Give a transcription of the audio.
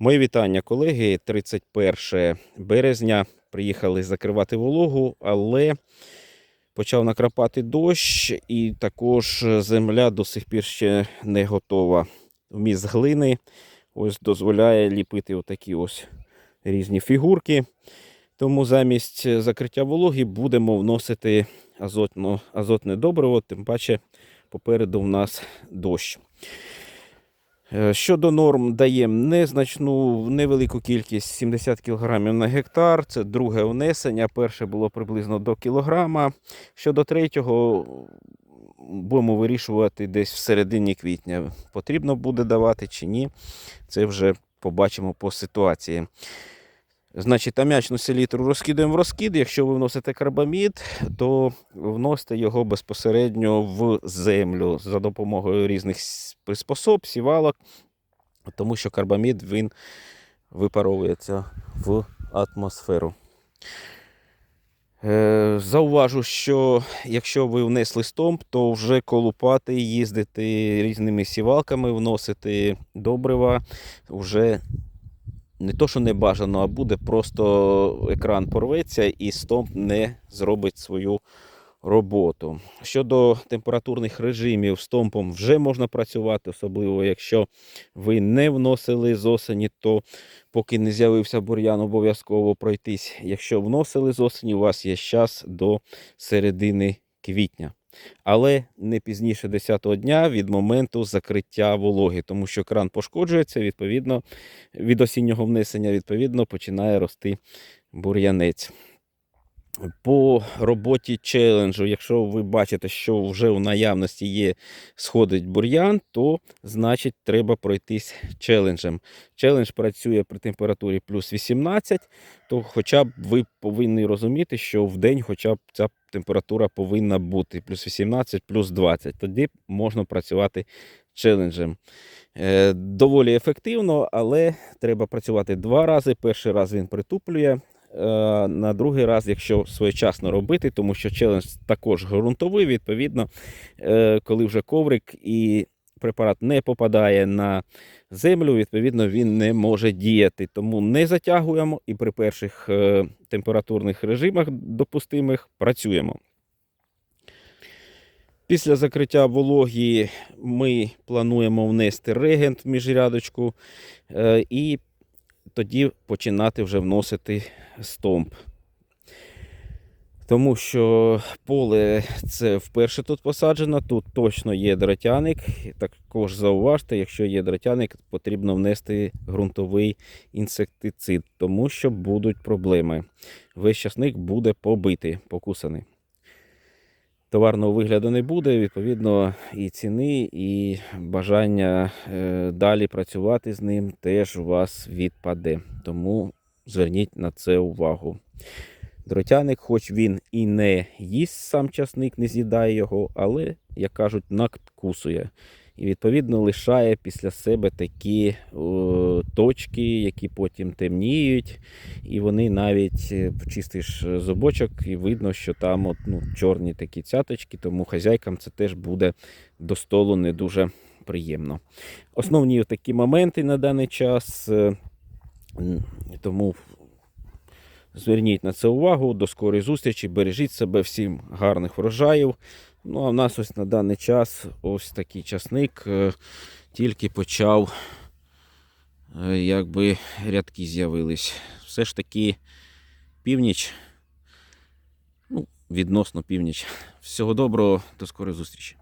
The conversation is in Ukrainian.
Мої вітання, колеги. 31 березня. Приїхали закривати вологу, але почав накрапати дощ, і також земля до сих пір ще не готова. Вміст глини ось дозволяє ліпити отакі ось різні фігурки. Тому замість закриття вологи будемо вносити азотно, азотне добриво, тим паче попереду в нас дощ. Е, Щодо норм даємо незначну, невелику кількість 70 кг на гектар. Це друге внесення. Перше було приблизно до кілограма. Щодо третього, будемо вирішувати десь в середині квітня. Потрібно буде давати чи ні. Це вже побачимо по ситуації. Значить, ам'ячну селітру розкидаємо в розкид. Якщо ви вносите карбамід, то вносите його безпосередньо в землю за допомогою різних приспособ, сівалок, тому що карбамід він випаровується в атмосферу. Е, Зауважу, що якщо ви внесли стомп, то вже колупати, їздити різними сівалками, вносити добрива вже не то, що не бажано, а буде просто екран порветься і стомп не зробить свою роботу. Щодо температурних режимів, стомпом вже можна працювати, особливо якщо ви не вносили з осені, то поки не з'явився бур'ян, обов'язково пройтись. Якщо вносили з осені, у вас є час до середини квітня. Але не пізніше 10-го дня від моменту закриття вологи, тому що кран пошкоджується, відповідно, від осіннього внесення, відповідно, починає рости бур'янець. По роботі челенджу, якщо ви бачите, що вже у наявності є сходить бур'ян, то значить треба пройтись челенджем. Челендж працює при температурі плюс 18, то хоча б ви повинні розуміти, що в день хоча б ця температура повинна бути плюс 18, плюс 20. Тоді можна працювати челенджем. Е, доволі ефективно, але треба працювати два рази. Перший раз він притуплює. Е, На другий раз, якщо своєчасно робити, тому що челендж також ґрунтовий, відповідно, е, коли вже коврик і препарат не попадає на землю, відповідно, він не може діяти. Тому не затягуємо і при перших е, температурних режимах допустимих працюємо. Після закриття вологі ми плануємо внести регент в міжрядочку і тоді починати вже вносити стомп. Тому що поле це вперше тут посаджено, тут точно є дротяник. Також зауважте, якщо є дротяник, потрібно внести ґрунтовий інсектицид, тому що будуть проблеми. Весь часник буде побитий, покусаний. Товарного вигляду не буде, відповідно, і ціни, і бажання е, далі працювати з ним теж у вас відпаде. Тому зверніть на це увагу. Дротяник, хоч він і не їсть сам часник, не з'їдає його, але, як кажуть, надкусує. І відповідно лишає після себе такі о, точки, які потім темніють, і вони навіть е, чистиш зубочок, і видно, що там от, ну, чорні такі цяточки, тому хазяйкам це теж буде до столу не дуже приємно. Основні такі моменти на даний час. е, Тому зверніть на це увагу. До скорої зустрічі. Бережіть себе всім гарних врожаїв. Ну, а в нас ось на даний час ось такий часник е, тільки почав, е, якби рядки з'явились. Все ж таки північ, ну, відносно північ. Всього доброго, до скорої зустрічі.